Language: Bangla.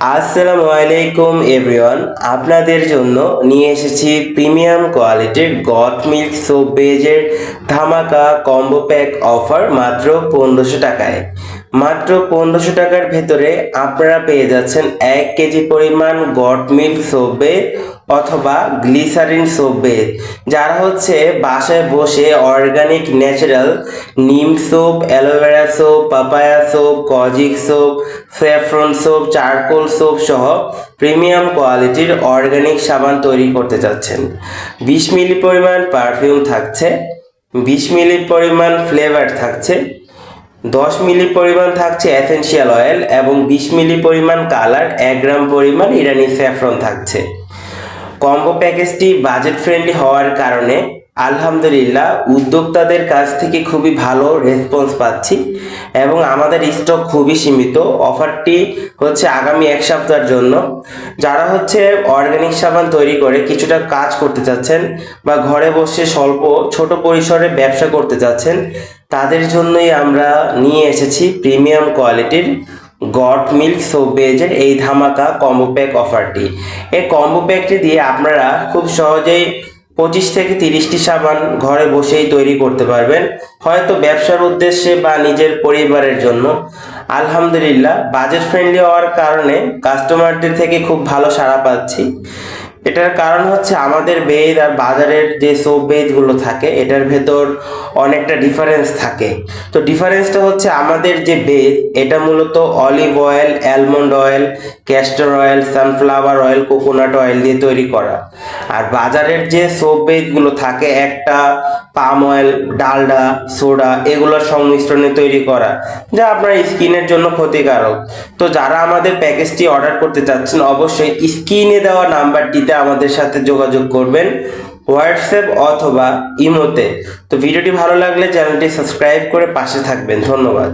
আসসালামু আলাইকুম এভরিওয়ান। আপনাদের জন্য নিয়ে এসেছি প্রিমিয়াম কোয়ালিটির গট মিল্ক সোপ বেজের ধামাকা কম্বো প্যাক অফার মাত্র পনেরোশো টাকায়। মাত্র পনেরোশো টাকার ভেতরে আপনারা পেয়ে যাচ্ছেন এক কেজি পরিমাণ গট মিল্ক সোপ বেজ অথবা গ্লিসারিন সোপ বেজ যারা হচ্ছে বাসায় বসে organic natural neem soap, aloe vera soap, papaya soap, kojic soap, saffron soap, charcoal soap সহ প্রিমিয়াম কোয়ালিটির অর্গানিক সাবান তৈরি করতে চাচ্ছেন। বিশ মিলি পরিমাণ পারফিউম থাকছে, বিশ মিলি পরিমাণ ফ্লেভার থাকছে দশ মিলি পরিমাণ থাকছে অ্যাসেন্সিয়াল অয়েল এবং বিশ মিলি পরিমাণ কালার এক গ্রাম পরিমাণ ইরানি স্যাফরন থাকছে। কম্বো প্যাকেজটি বাজেট ফ্রেন্ডলি হওয়ার কারণে আলহামদুলিল্লাহ, উদ্যোক্তাদের কাছ থেকে খুবই ভালো রেসপন্স পাচ্ছি এবং আমাদের স্টক খুবই সীমিত। অফারটি হচ্ছে আগামী এক সপ্তাহের জন্য। যারা হচ্ছে অর্গানিক সাবান তৈরি করে কিছুটা কাজ করতে চাচ্ছেন বা ঘরে বসে স্বল্প, ছোট পরিসরে ব্যবসা করতে চাচ্ছেন, তাদের জন্যই আমরা নিয়ে এসেছি প্রিমিয়াম কোয়ালিটির গট মিল্ক সোপ বেজের এই ধামাকা কম্বো প্যাক অফারটি এই কম্বো প্যাকটি দিয়ে আপনারা খুব সহজেই পঁচিশ থেকে তিরিশটি সাবান ঘরে বসেই তৈরি করতে পারবেন। হয়তো ব্যবসার উদ্দেশ্যে বা নিজের পরিবারের জন্য। আলহামদুলিল্লাহ, বাজেট ফ্রেন্ডলি হওয়ার কারণে কাস্টমারদের থেকে খুব ভালো সাড়া পাচ্ছি। এটার কারণ হচ্ছে আমাদের বেদ আর বাজারের যে সোপ বেদগুলো থাকে, এটার ভেতর অনেকটা ডিফারেন্স থাকে। তো ডিফারেন্সটা হচ্ছে আমাদের যে বেদ, এটা মূলত olive oil almond oil castor oil sunflower oil coconut oil দিয়ে তৈরি করা। আর বাজারের যে সোপ বেদগুলো থাকে, একটা পাম অয়েল ডালডা, সোডা, এগুলোর সংমিশ্রণে তৈরি করা, যা আপনার স্কিনের জন্য ক্ষতিকারক। তো যারা আমাদের প্যাকেজটি অর্ডার করতে চাচ্ছেন, অবশ্যই স্কিনে দেওয়া নাম্বারটিতে আমাদের সাথে যোগাযোগ করবেন হোয়াটসঅ্যাপ অথবা ইমোতে। তো ভিডিওটি ভালো লাগলে চ্যানেলটি সাবস্ক্রাইব করে পাশে থাকবেন। ধন্যবাদ।